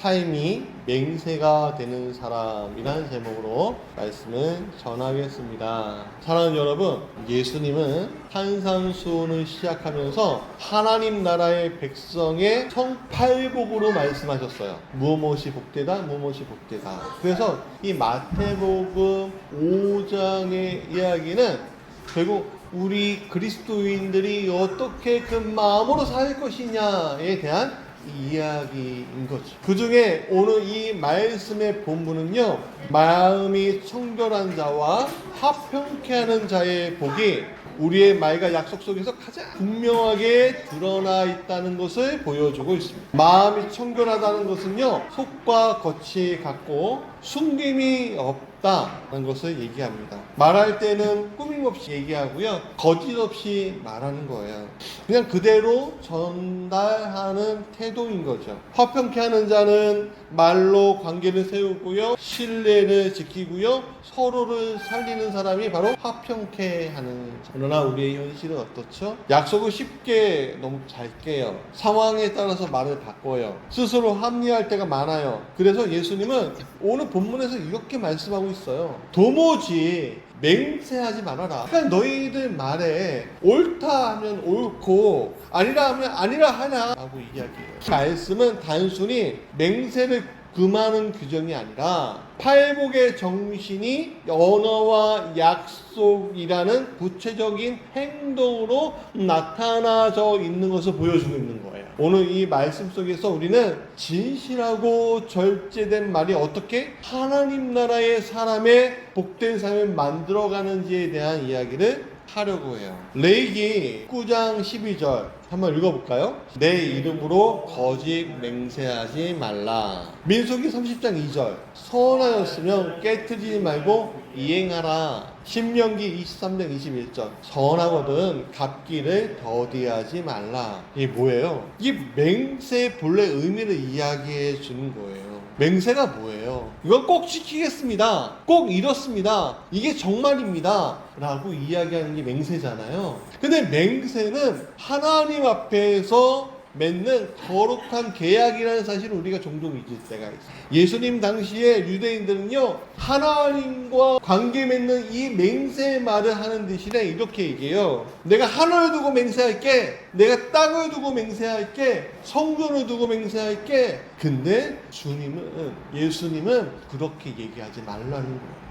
삶이 맹세가 되는 사람이라는 제목으로 말씀을 전하겠습니다. 사랑하는 여러분, 예수님은 탄산수훈을 시작하면서 하나님 나라의 백성의 성팔복으로 말씀하셨어요. 무엇이 복되다, 무엇이 복되다. 그래서 이 마태복음 5장의 이야기는 결국 우리 그리스도인들이 어떻게 그 마음으로 살 것이냐에 대한 이야기인 거죠. 그 중에 오늘 이 말씀의 본문은요, 마음이 청결한 자와 화평케 하는 자의 복이 우리의 말과 약속 속에서 가장 분명하게 드러나 있다는 것을 보여주고 있습니다. 마음이 청결하다는 것은요, 속과 겉이 같고 숨김이 없 다는 것을 얘기합니다. 말할 때는 꾸밈 없이 얘기하고요, 거짓 없이 말하는 거예요. 그냥 그대로 전달하는 태도인 거죠. 화평케 하는 자는 말로 관계를 세우고요, 신뢰를 지키고요, 서로를 살리는 사람이 바로 화평케 하는 자. 그러나 우리의 현실은 어떻죠? 약속을 쉽게 너무 잘 깨요. 상황에 따라서 말을 바꿔요. 스스로 합리할 때가 많아요. 그래서 예수님은 오늘 본문에서 이렇게 말씀하고 있어요. 도무지 맹세하지 말아라. 그러니까 너희들 말에 옳다 하면 옳고 아니라 하면 아니라 하나 라고 이야기해요. 말씀은 단순히 맹세를 금하는 규정이 아니라 팔복의 정신이 언어와 약속이라는 구체적인 행동으로 나타나져 있는 것을 보여주고 있는 거예요. 오늘 이 말씀 속에서 우리는 진실하고 절제된 말이 어떻게 하나님 나라의 사람의 복된 삶을 만들어가는지에 대한 이야기를 하려고 해요. 레이기 9장 12절 한번 읽어볼까요? 내 이름으로 거짓 맹세하지 말라. 민수기 30장 2절 선하였으면 깨뜨리지 말고 이행하라. 신명기 23장 21절 선하거든 갚기를 더디하지 말라. 이게 뭐예요? 이 맹세의 본래 의미를 이야기해 주는 거예요. 맹세가 뭐예요? 이건 꼭 지키겠습니다. 꼭 이렇습니다. 이게 정말입니다. 라고 이야기하는 게 맹세잖아요. 근데 맹세는 하나님 앞에서 맺는 거룩한 계약이라는 사실을 우리가 종종 잊을 때가 있어요. 예수님 당시에 유대인들은요, 하나님과 관계 맺는 이 맹세의 말을 하는 대신에 이렇게 얘기해요. 내가 하늘을 두고 맹세할게. 내가 땅을 두고 맹세할게. 성전을 두고 맹세할게. 근데 주님은, 예수님은 그렇게 얘기하지 말라는 거예요.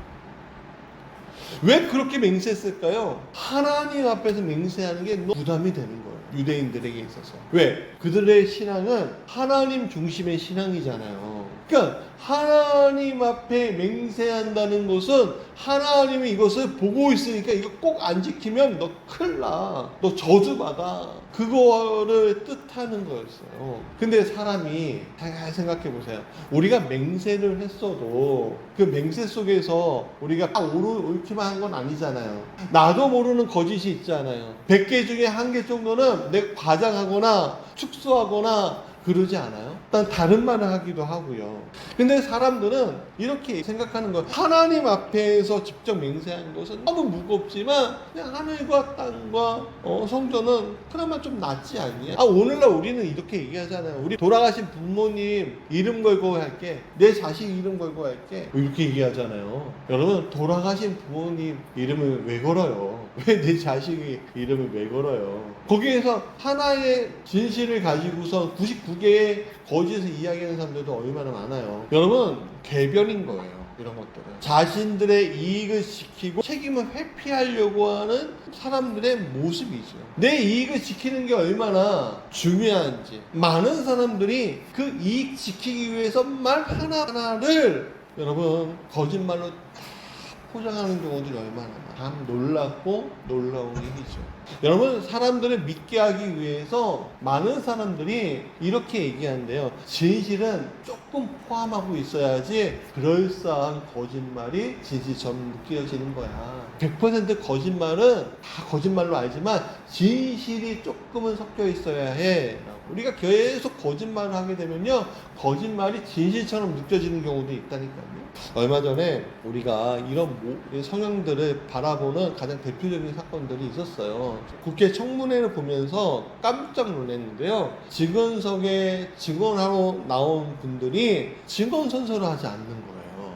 왜 그렇게 맹세했을까요? 하나님 앞에서 맹세하는 게 부담이 되는 거예요. 유대인들에게 있어서. 왜? 그들의 신앙은 하나님 중심의 신앙이잖아요. 그러니까 하나님 앞에 맹세한다는 것은 하나님이 이것을 보고 있으니까 이거 꼭 안 지키면 너 큰일 나. 너 저주받아. 그거를 뜻하는 거였어요. 근데 사람이 잘 생각해 보세요. 우리가 맹세를 했어도 그 맹세 속에서 우리가 딱 옳- 옳기만 한 건 아니잖아요. 나도 모르는 거짓이 있잖아요. 100개 중에 한 개 정도는 내가 과장하거나 축소하거나 그러지 않아요? 일단 다른 말을 하기도 하고요. 근데 사람들은 이렇게 생각하는 거 하나님 앞에서 직접 맹세하는 것은 너무 무겁지만 그냥 하늘과 땅과 어, 성전은 그나마 좀 낫지 않니? 아 오늘날 우리는 이렇게 얘기하잖아요. 우리 돌아가신 부모님 이름 걸고 할게. 내 자식 이름 걸고 할게. 이렇게 얘기하잖아요. 여러분 돌아가신 부모님 이름을 왜 걸어요? 왜 내 자식이 이름을 왜 걸어요? 거기에서 하나의 진실을 가지고서 99 개의 거짓을 이야기하는 사람들도 얼마나 많아요. 여러분 개별인 거예요. 이런 것들은 자신들의 이익을 지키고 책임을 회피하려고 하는 사람들의 모습이죠. 내 이익을 지키는 게 얼마나 중요한지 많은 사람들이 그 이익 지키기 위해서 말 하나하나를 여러분 거짓말로 다 포장하는 경우들이 얼마나 많아요. 참 놀랍고 놀라운 일이죠. 여러분 사람들을 믿게 하기 위해서 많은 사람들이 이렇게 얘기하는데요. 진실은 조금 포함하고 있어야지 그럴싸한 거짓말이 진실처럼 느껴지는 거야. 100% 거짓말은 다 거짓말로 알지만 진실이 조금은 섞여 있어야 해. 우리가 계속 거짓말을 하게 되면요 거짓말이 진실처럼 느껴지는 경우도 있다니까요. 얼마 전에 우리가 이런 모- 성향들을 바라보는 가장 대표적인 사건들이 있었어요. 국회 청문회를 보면서 깜짝 놀랐는데요. 증언석에 증언하러 나온 분들이 증언 선서를 하지 않는 거예요.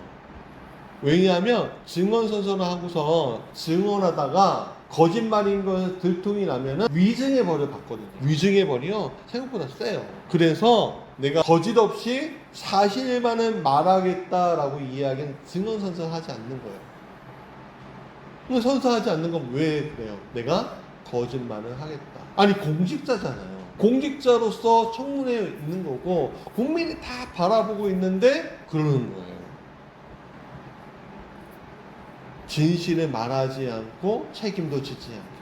왜냐하면 증언 선서를 하고서 증언하다가 거짓말인 걸 들통이 나면은 위증해 버려 봤거든요. 위증해 버려 생각보다 세요. 그래서 내가 거짓 없이 사실만은 말하겠다라고 이야기는 증언 선서를 하지 않는 거예요. 그럼 선서하지 않는 건 왜 그래요? 내가 거짓말을 하겠다. 아니 공직자잖아요. 공직자로서 청문회에 있는 거고 국민이 다 바라보고 있는데 그러는 거예요. 진실을 말하지 않고 책임도 지지 않겠다.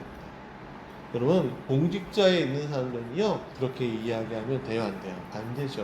여러분 공직자에 있는 사람들은요 그렇게 이야기하면 돼요 안 돼요? 안 되죠.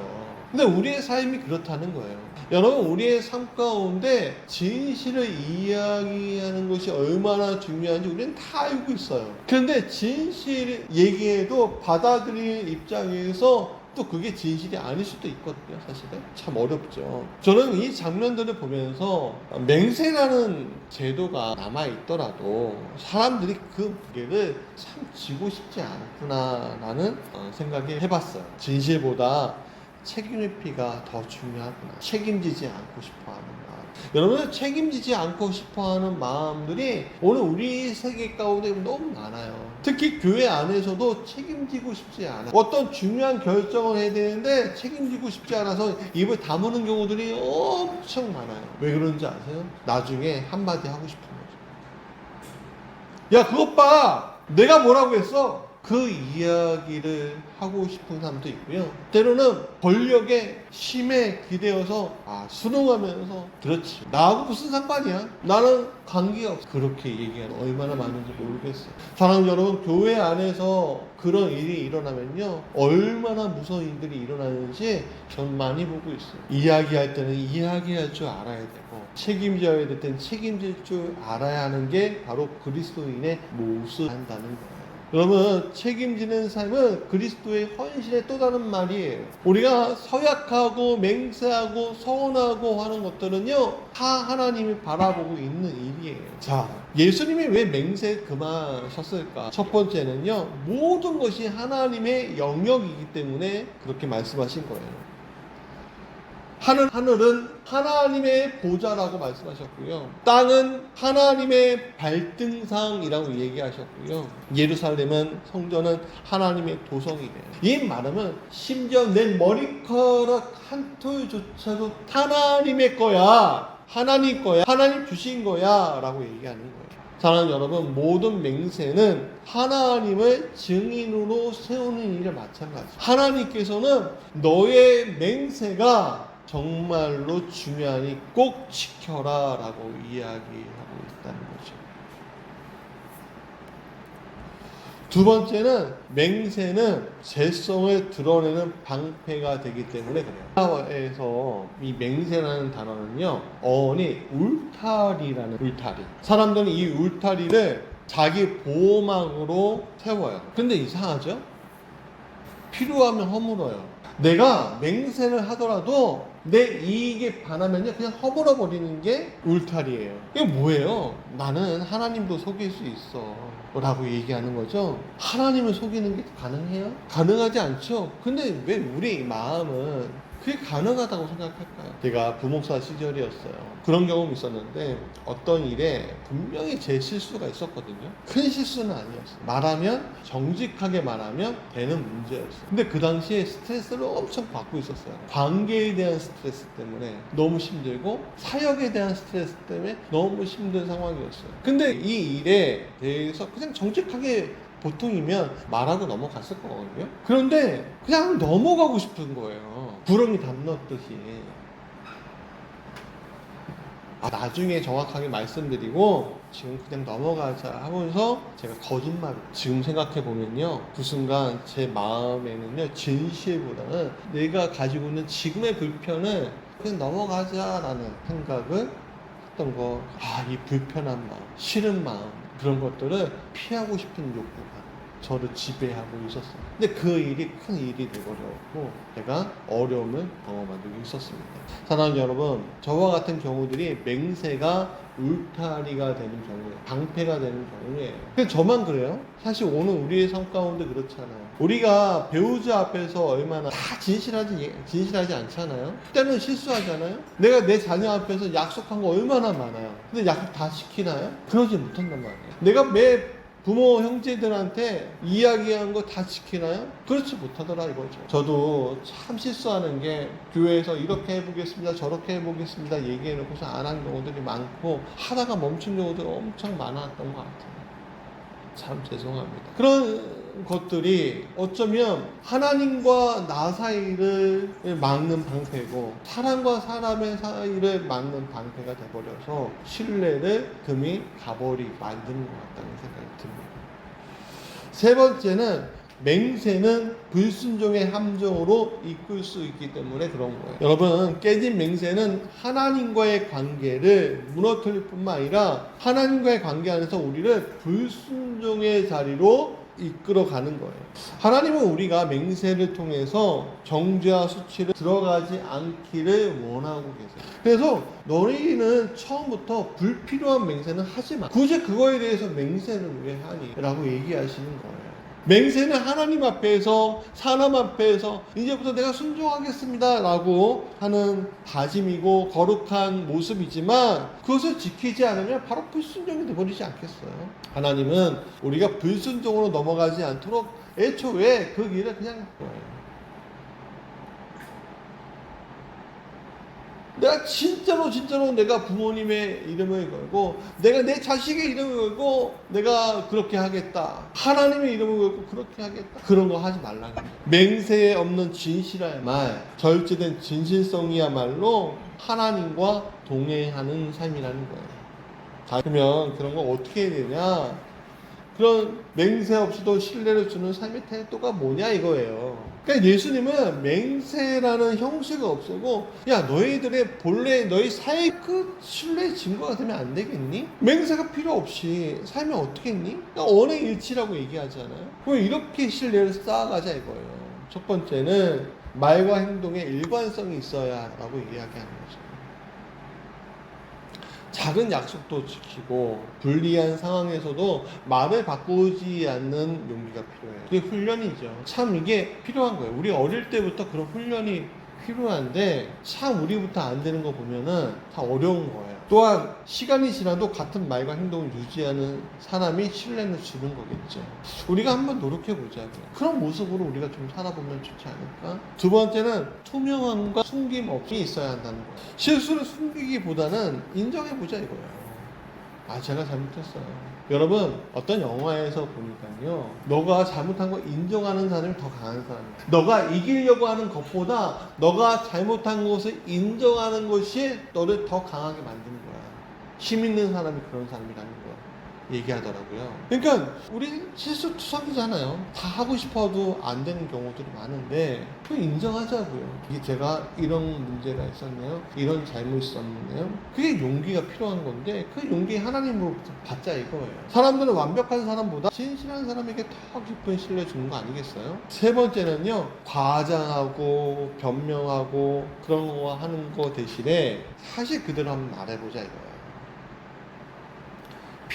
근데 우리의 삶이 그렇다는 거예요. 여러분 우리의 삶 가운데 진실을 이야기하는 것이 얼마나 중요한지 우리는 다 알고 있어요. 그런데 진실 얘기해도 받아들이는 입장에서 또 그게 진실이 아닐 수도 있거든요, 사실은. 참 어렵죠. 저는 이 장면들을 보면서 맹세라는 제도가 남아있더라도 사람들이 그 무게를 참 지고 싶지 않구나라는 어, 생각이 해봤어요. 진실보다 책임의피가 더 중요하구나. 책임지지 않고 싶어 하는. 여러분, 책임지지 않고 싶어 하는 마음들이 오늘 우리 세계 가운데 너무 많아요. 특히 교회 안에서도 책임지고 싶지 않아. 어떤 중요한 결정을 해야 되는데 책임지고 싶지 않아서 입을 다무는 경우들이 엄청 많아요. 왜 그런지 아세요? 나중에 한마디 하고 싶은 거죠. 야, 그것 봐! 내가 뭐라고 했어? 그 이야기를 하고 싶은 사람도 있고요. 때로는 권력의 힘에 기대어서 아 순응하면서 그렇지 나하고 무슨 상관이야? 나는 관계가 없어. 그렇게 얘기하는 얼마나 많은지 모르겠어요. 사랑하는 여러분 교회 안에서 그런 일이 일어나면요 얼마나 무서운 일들이 일어나는지 전 많이 보고 있어요. 이야기할 때는 이야기할 줄 알아야 되고 책임져야 될 때는 책임질 줄 알아야 하는 게 바로 그리스도인의 모습한다는 거예요. 여러분 책임지는 삶은 그리스도의 헌신의 또 다른 말이에요. 우리가 서약하고 맹세하고 서원하고 하는 것들은요 다 하나님이 바라보고 있는 일이에요. 자 예수님이 왜 맹세 그만하셨을까? 첫 번째는요 모든 것이 하나님의 영역이기 때문에 그렇게 말씀하신 거예요. 하늘, 하늘은 하나님의 보좌라고 말씀하셨고요. 땅은 하나님의 발등상이라고 얘기하셨고요. 예루살렘은 성전은 하나님의 도성이래요. 이 말하면 심지어 내 머리카락 한 톨조차도 하나님의 거야. 하나님 거야. 하나님 주신 거야. 라고 얘기하는 거예요. 사랑하는 여러분, 모든 맹세는 하나님을 증인으로 세우는 일에 마찬가지. 하나님께서는 너의 맹세가 정말로 중요하니 꼭 지켜라 라고 이야기하고 있다는 거죠. 두 번째는 맹세는 죄성을 드러내는 방패가 되기 때문에 그래요. 사회에서 이 맹세라는 단어는요, 어원이 울타리라는 울타리. 사람들은 이 울타리를 자기 보호망으로 세워요. 근데 이상하죠? 필요하면 허물어요. 내가 맹세를 하더라도 내 이익에 반하면요 그냥 허물어 버리는 게 울타리예요. 이게 뭐예요? 나는 하나님도 속일 수 있어. 라고 얘기하는 거죠. 하나님을 속이는 게 가능해요? 가능하지 않죠. 근데 왜 우리 마음은 그게 가능하다고 생각할까요? 제가 부목사 시절이었어요. 그런 경험이 있었는데 어떤 일에 분명히 제 실수가 있었거든요. 큰 실수는 아니었어요. 말하면 정직하게 말하면 되는 문제였어요. 근데 그 당시에 스트레스를 엄청 받고 있었어요. 관계에 대한 스트레스 때문에 너무 힘들고 사역에 대한 스트레스 때문에 너무 힘든 상황이었어요. 근데 이 일에 대해서 그냥 정직하게 보통이면 말하고 넘어갔을 거거든요. 그런데 그냥 넘어가고 싶은 거예요. 구렁이 담 넣듯이. 아, 나중에 정확하게 말씀드리고 지금 그냥 넘어가자 하면서 제가 거짓말 지금 생각해 보면요 그 순간 제 마음에는요 진실보다는 내가 가지고 있는 지금의 불편을 그냥 넘어가자라는 생각을 했던 거 아 이 불편한 마음 싫은 마음 그런 것들을 피하고 싶은 욕구가 저를 지배하고 있었어요. 근데 그 일이 큰 일이 되버렸고 제가 어려움을 경험한 적이 있었습니다. 사랑하는 여러분, 저와 같은 경우들이 맹세가 울타리가 되는 경우예요. 방패가 되는 경우예요. 근데 저만 그래요? 사실 오늘 우리의 삶 가운데 그렇잖아요. 우리가 배우자 앞에서 얼마나 다 진실하지, 진실하지 않잖아요? 때는 실수하잖아요? 내가 내 자녀 앞에서 약속한 거 얼마나 많아요? 근데 약속 다 지키나요? 그러지 못한단 말이에요. 내가 매 부모 형제들한테 이야기한 거 다 지키나요? 그렇지 못하더라 이거죠. 저도 참 실수하는 게 교회에서 이렇게 해보겠습니다, 저렇게 해보겠습니다 얘기해놓고서 안 한 경우들이 많고 하다가 멈춘 경우들이 엄청 많았던 것 같아요. 참 죄송합니다. 그런 것들이 어쩌면 하나님과 나 사이를 막는 방패고 사람과 사람의 사이를 막는 방패가 돼버려서 신뢰를 금이 가버리 만드는 것 같다는 생각이 듭니다. 세 번째는 맹세는 불순종의 함정으로 이끌 수 있기 때문에 그런 거예요. 여러분, 깨진 맹세는 하나님과의 관계를 무너뜨릴 뿐만 아니라 하나님과의 관계 안에서 우리를 불순종의 자리로 이끌어 가는 거예요. 하나님은 우리가 맹세를 통해서 정죄와 수치를 들어가지 않기를 원하고 계세요. 그래서 너희는 처음부터 불필요한 맹세는 하지 마. 굳이 그거에 대해서 맹세는 왜 하니? 라고 얘기하시는 거예요. 맹세는 하나님 앞에서 사람 앞에서 이제부터 내가 순종하겠습니다 라고 하는 다짐이고 거룩한 모습이지만 그것을 지키지 않으면 바로 불순종이 되버리지 않겠어요. 하나님은 우리가 불순종으로 넘어가지 않도록 애초에 그 길을 그냥 내가 진짜로 진짜로 내가 부모님의 이름을 걸고 내가 내 자식의 이름을 걸고 내가 그렇게 하겠다. 하나님의 이름을 걸고 그렇게 하겠다. 그런 거 하지 말라는 거예요. 맹세에 없는 진실의 말, 절제된 진실성이야말로 하나님과 동행하는 삶이라는 거예요. 자, 그러면 그런 거 어떻게 해야 되냐? 그런 맹세 없이도 신뢰를 주는 삶의 태도가 뭐냐 이거예요. 그러니까 예수님은 맹세라는 형식을 없애고 야 너희들의 본래 너희 사회 그 신뢰의 증거가 되면 안 되겠니? 맹세가 필요 없이 살면 어떻겠니? 그러니까 언행 일치라고 얘기하잖아요. 그럼 이렇게 신뢰를 쌓아가자 이거예요. 첫 번째는 말과 행동에 일관성이 있어야 라고 이야기하는 거죠. 작은 약속도 지키고 불리한 상황에서도 말을 바꾸지 않는 용기가 필요해요. 그게 훈련이죠. 참 이게 필요한 거예요. 우리 어릴 때부터 그런 훈련이 필요한데 참 우리부터 안 되는 거 보면은 다 어려운 거예요. 또한 시간이 지나도 같은 말과 행동을 유지하는 사람이 신뢰를 주는 거겠죠. 우리가 한번 노력해 보자고요. 그런 모습으로 우리가 좀 살아보면 좋지 않을까? 두 번째는 투명함과 숨김 없이 있어야 한다는 거예요. 실수를 숨기기보다는 인정해 보자 이거예요. 아 제가 잘못했어요. 여러분 어떤 영화에서 보니까요 너가 잘못한 거 인정하는 사람이 더 강한 사람이야. 너가 이기려고 하는 것보다 너가 잘못한 것을 인정하는 것이 너를 더 강하게 만드는 거야. 힘 있는 사람이 그런 사람이라는 거야 얘기하더라고요. 그러니까 우리 실수투성이잖아요. 다 하고 싶어도 안 되는 경우들이 많은데 그 인정하자고요. 이게 제가 이런 문제가 있었네요. 이런 잘못이 있었네요. 그게 용기가 필요한 건데 그 용기 하나님으로부터 받자 이거예요. 사람들은 완벽한 사람보다 진실한 사람에게 더 깊은 신뢰 주는 거 아니겠어요? 세 번째는요. 과장하고 변명하고 그런 거 하는 거 대신에 사실 그대로 한번 말해보자 이거예요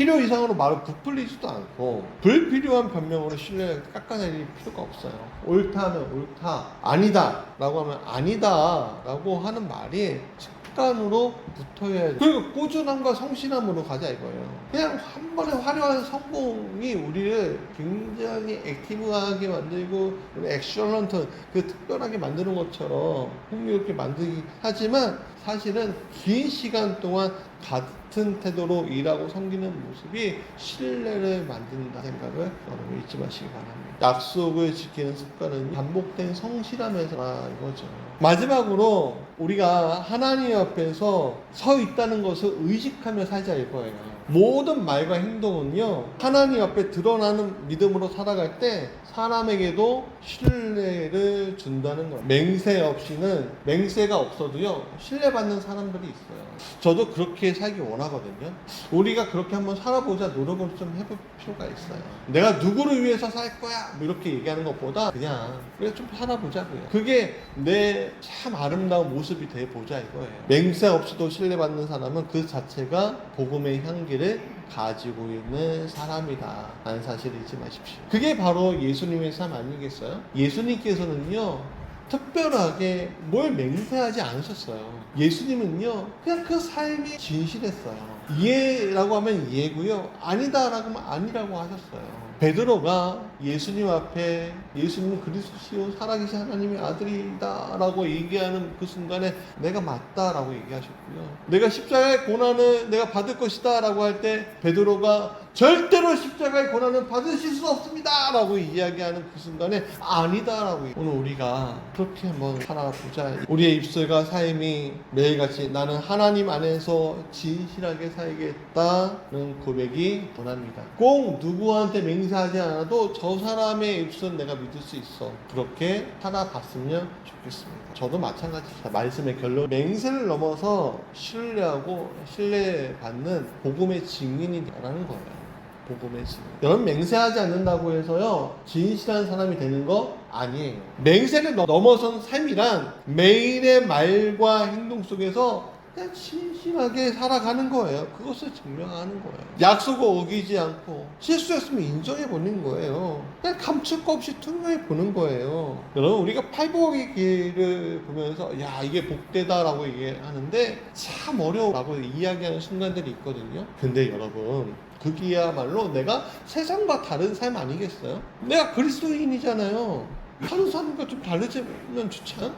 필요 이상으로 말을 부풀리지도 않고 불필요한 변명으로 신뢰를 깎아내릴 필요가 없어요. 옳다 하면 옳다, 아니다 라고 하면 아니다 라고 하는 말이 습관으로 붙어야 돼. 그리고 꾸준함과 성실함으로 가자 이거예요. 그냥 한 번에 화려한 성공이 우리를 굉장히 액티브하게 만들고 액션런트 그 특별하게 만드는 것처럼 흥미롭게 만들기 하지만 사실은 긴 시간 동안 같은 태도로 일하고 섬기는 모습이 신뢰를 만든다 생각을 여러분 잊지 마시기 바랍니다. 약속을 지키는 습관은 반복된 성실함에서라 이거죠. 마지막으로 우리가 하나님 앞에서 서 있다는 것을 의식하며 살자 이거예요. 모든 말과 행동은요 하나님 앞에 드러나는 믿음으로 살아갈 때 사람에게도 신뢰를 준다는 거예요. 맹세 없이는 맹세가 없어도요 신뢰받는 사람들이 있어요. 저도 그렇게 살기 원하거든요. 우리가 그렇게 한번 살아보자 노력을 좀 해볼 필요가 있어요. 내가 누구를 위해서 살 거야 뭐 이렇게 얘기하는 것보다 그냥 우리가 좀 살아보자고요. 그게 내참 아름다운 모습이 돼 보자 이거예요. 맹세 없이도 신뢰받는 사람은 그 자체가 복음의 향기를 가지고 있는 사람이다. 라는 사실을 잊지 마십시오. 그게 바로 예수님의 삶 아니겠어요? 예수님께서는요, 특별하게 뭘 맹세하지 않으셨어요. 예수님은요, 그냥 그 삶이 진실했어요. 이해라고 하면 이해고요. 아니다라고 하면 아니라고 하셨어요. 베드로가 예수님 앞에 예수님은 그리스도시요 살아계신 하나님의 아들이다라고 얘기하는 그 순간에 내가 맞다라고 얘기하셨고요. 내가 십자가의 고난을 내가 받을 것이다라고 할 때 베드로가 절대로 십자가의 고난을 받으실 수 없습니다라고 이야기하는 그 순간에 아니다라고 오늘 우리가 그렇게 한번 살아보자. 우리의 입술과 삶이 매일같이 나는 하나님 안에서 진실하게 살겠다는 고백이 원합니다. 꼭 누구한테 맹세하지 않아도 저 사람의 입술은 내가 믿을 수 있어. 그렇게 살아봤으면 좋겠습니다. 저도 마찬가지입니다. 말씀의 결론. 맹세를 넘어서 신뢰하고 신뢰받는 복음의 증인이라는 거예요. 복음의 증인. 여러분 맹세하지 않는다고 해서요 진실한 사람이 되는 거 아니에요. 맹세를 넘- 넘어선 삶이란 매일의 말과 행동 속에서 그냥 진실하게 살아가는 거예요. 그것을 증명하는 거예요. 약속을 어기지 않고 실수했으면 인정해 보는 거예요. 그냥 감출 거 없이 투명해 보는 거예요. 여러분 우리가 팔복의 길을 보면서 야 이게 복되다라고 얘기하는데 참 어려워라고 이야기하는 순간들이 있거든요. 근데 여러분 그기야말로 내가 세상과 다른 삶 아니겠어요? 내가 그리스도인이잖아요. 다른 사람과 좀 다르지면 좋지 않아?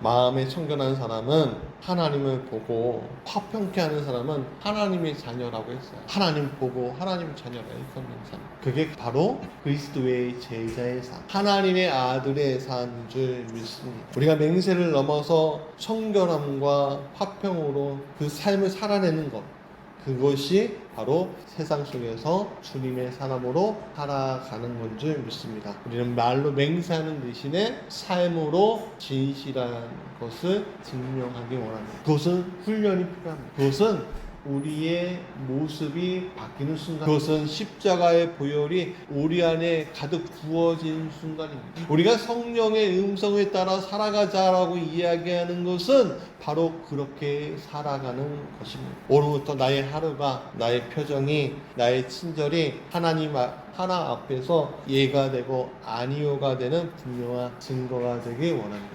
마음에 청결한 사람은 하나님을 보고 화평케 하는 사람은 하나님의 자녀라고 했어요. 하나님 보고 하나님 자녀라 일컫는 삶. 그게 바로 그리스도의 제자의 삶. 하나님의 아들의 삶인 줄 믿습니다. 우리가 맹세를 넘어서 청결함과 화평으로 그 삶을 살아내는 것. 그것이 바로 세상 속에서 주님의 사람으로 살아가는 건 줄 믿습니다. 우리는 말로 맹세하는 대신에 삶으로 진실한 것을 증명하기 원합니다. 그것은 훈련이 필요합니다. 그것은 우리의 모습이 바뀌는 순간, 그것은 십자가의 보혈이 우리 안에 가득 부어진 순간입니다. 우리가 성령의 음성에 따라 살아가자라고 이야기하는 것은 바로 그렇게 살아가는 것입니다. 오늘부터 나의 하루가, 나의 표정이, 나의 친절이 하나님 앞, 하나 앞에서 예가 되고 아니오가 되는 분명한 증거가 되길 원합니다.